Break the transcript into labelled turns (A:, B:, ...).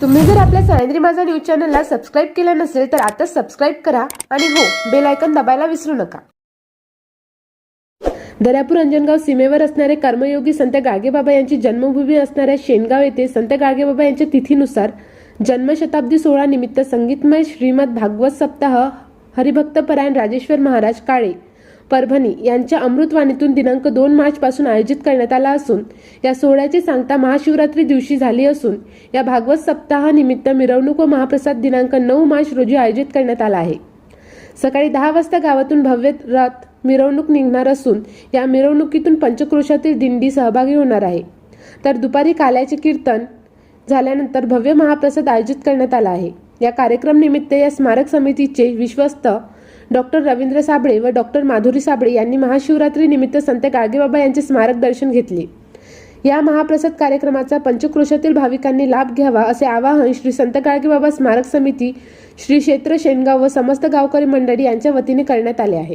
A: तुम्ही जर आपल्या सह्याद्री माझा न्यूज चॅनलला सबस्क्राईब केलं नसेल तर आता सबस्क्राईब करा आणि हो बेल आयकन दबायला विसरू नका. दर्यापूर अंजनगाव सीमेवर असणारे कर्मयोगी संत गाडगेबाबा यांची जन्मभूमी असणाऱ्या शेनगाव येथे संत गाडगेबाबा यांच्या तिथीनुसार जन्मशताब्दी सोहळा निमित्त संगीतमय श्रीमद भागवत सप्ताह हरिभक्तपरायण राजेश्वर महाराज काळे. परभणी यांच्या अमृतवाणीतून दिनांक दोन मार्च पासून आयोजित करण्यात आला असून या सोहळ्याची सांगता महाशिवरात्री दिवशी झाली असून या भागवत सप्ताहानिमित्त मिरवणूक व महाप्रसाद दिनांक नऊ मार्च रोजी आयोजित करण्यात आला आहे. सकाळी दहा वाजता गावातून भव्य रथ मिरवणूक निघणार असून या मिरवणुकीतून पंचक्रोशातील दिंडी सहभागी होणार आहे. तर दुपारी काल्याचे कीर्तन झाल्यानंतर भव्य महाप्रसाद आयोजित करण्यात आला आहे. या कार्यक्रम निमित्त या स्मारक समितीचे विश्वस्त डॉक्टर रवींद्र साबळे व डॉक्टर माधुरी साबळे यांनी महाशिवरात्री निमित्त संत गाडगेबाबा यांचे स्मारक दर्शन घेतले. या महाप्रसाद कार्यक्रमाचा पंचक्रोशातील भाविकांनी लाभ घ्यावा असे आवाहन श्री संत गाडगेबाबा स्मारक समिती श्री क्षेत्र शेणगाव व समस्त गावकरी मंडळी यांच्या वतीने करण्यात आले आहे.